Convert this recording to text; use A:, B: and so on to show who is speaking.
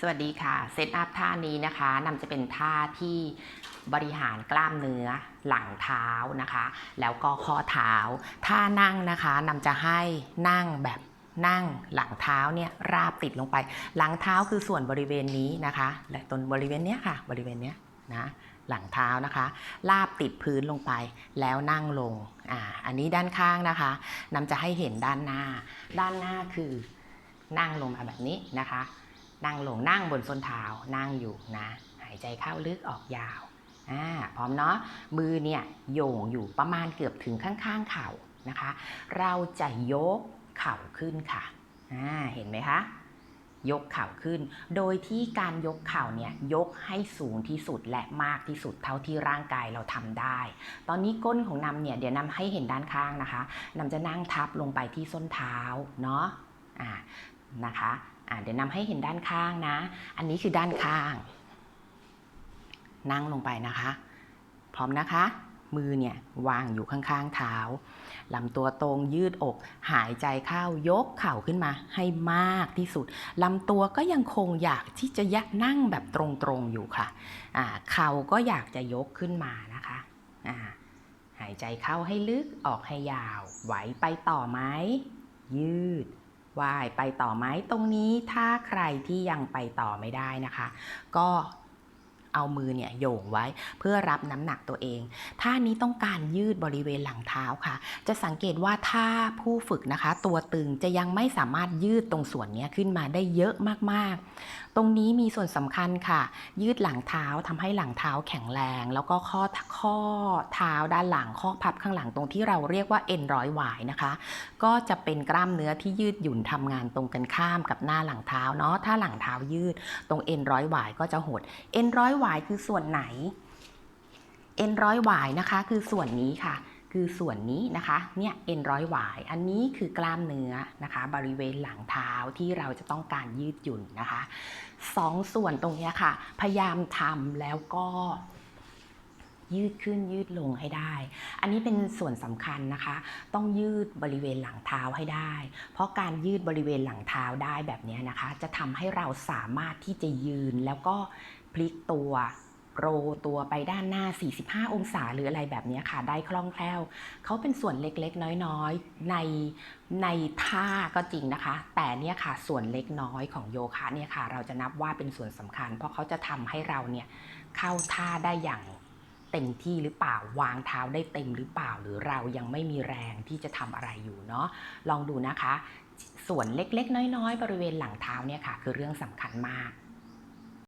A: สวัสดีค่ะเซตอัพท่านี้นะคะนำจะเป็นท่าที่บริหารกล้ามเนื้อหลังเท้านะคะ แล้วก็ข้อเท้าท่านั่งนะคะนำจะให้นั่งแบบนั่งหลังเท้าเนี่ยราบติดลงไป หลังเท้าคือส่วนบริเวณนี้นะคะ และตรงบริเวณเนี้ยค่ะ บริเวณเนี้ยนะหลังเท้านะคะ ลาบติดพื้นลงไปแล้วนั่งลงอ่าอันนี้ด้านข้างนะคะนำจะให้เห็นด้านหน้า ด้านหน้าคือนั่งลงมาแบบนี้นะคะ นั่งลงนั่งบนส้นเท้านั่งอยู่นะ หายใจเข้าลึกออกยาวอ่าพร้อมเนาะมือเนี่ยโยงอยู่ประมาณเกือบถึงข้างๆเข่านะคะ เราจะยกเข่าขึ้นค่ะอ่าเห็นไหมคะยกเข่าขึ้น โดยที่การยกเข่าเนี่ยยกให้สูงที่สุดและมากที่สุดเท่าที่ร่างกายเราทำได้ ตอนนี้ก้นของนำเนี่ยเดี๋ยวนำให้เห็นด้านข้างนะคะนำจะนั่งทับลงไปที่ส้นเท้าเนาะอ่านะคะ เดี๋ยวนำให้เห็นด้านข้างนะ อันนี้คือด้านข้าง นั่งลงไปนะคะ พร้อมนะคะ มือเนี่ยวางอยู่ข้างๆเท้าลำตัวตรงยืดอก หายใจเข้ายกเข่าขึ้นมาให้มากที่สุดลำตัวก็ยังคงอยากที่จะยักนั่งแบบตรงๆอยู่ค่ะอ่าเข่าก็อยากจะยกขึ้นมานะคะอ่าหายใจเข้าให้ลึกออกให้ยาว ไหวไปต่อไหมยืด ว่ายไปต่อไหมตรงนี้ถ้าใครที่ยังไปต่อไม่ได้นะคะ ก็ เอามือเนี่ยโยงไว้เพื่อรับน้ำหนักตัวเอง ท่านี้ต้องการยืดบริเวณหลังเท้าค่ะ จะสังเกตว่าถ้าผู้ฝึกนะคะ ตัวตึงจะยังไม่สามารถยืดตรงส่วนเนี้ยขึ้นมาได้เยอะมากๆ ตรงนี้มีส่วนสำคัญค่ะ ยืดหลังเท้าทำให้หลังเท้าแข็งแรง แล้วก็ข้อข้อเท้าด้านหลังข้อพับข้างหลังตรงที่เราเรียกว่าเอ็นร้อยหวายนะคะ ก็จะเป็นกล้ามเนื้อที่ยืดหยุ่นทำงานตรงกันข้ามกับหน้าหลังเท้าเนาะถ้าหลังเท้ายืดตรงเอ็นร้อยหวายก็จะหดเอ็นร้อยหวายคือส่วนไหนเอ็นร้อยหวายนะคะ คือส่วนนี้ค่ะ คือส่วนนี้นะคะเนี่ยเอ็นร้อยหวายอันนี้คือกล้ามเนื้อนะคะ บริเวณหลังเท้าที่เราจะต้องการยืดหยุ่นนะคะสองส่วนตรงนี้ค่ะ พยายามทำแล้วก็ ยืดขึ้นยืดลงให้ได้ อันนี้เป็นส่วนสำคัญนะคะ ต้องยืดบริเวณหลังเท้าให้ได้ เพราะการยืดบริเวณหลังเท้าได้แบบนี้นะคะ จะทำให้เราสามารถที่จะยืนแล้วก็พลิกตัวโรตัวไปด้านหน้า 45 องศาหรืออะไรแบบนี้ค่ะ ได้คล่องแคล่ว เขาเป็นส่วนเล็กๆ น้อยๆ ในในท่าก็จริงนะคะ แต่เนี่ยค่ะส่วนเล็กน้อยของโยคะเนี่ยค่ะ เราจะนับว่าเป็นส่วนสำคัญ เพราะเขาจะทำให้เราเนี่ยเข้าท่าได้อย่าง เต็มที่หรือเปล่าวางเท้าได้เต็มหรือเปล่า หรือเรายังไม่มีแรงที่จะทำอะไรอยู่เนาะลองดูนะคะ ส่วนเล็กๆ น้อยๆ บริเวณหลังเท้าเนี่ยค่ะ คือเรื่องสำคัญมาก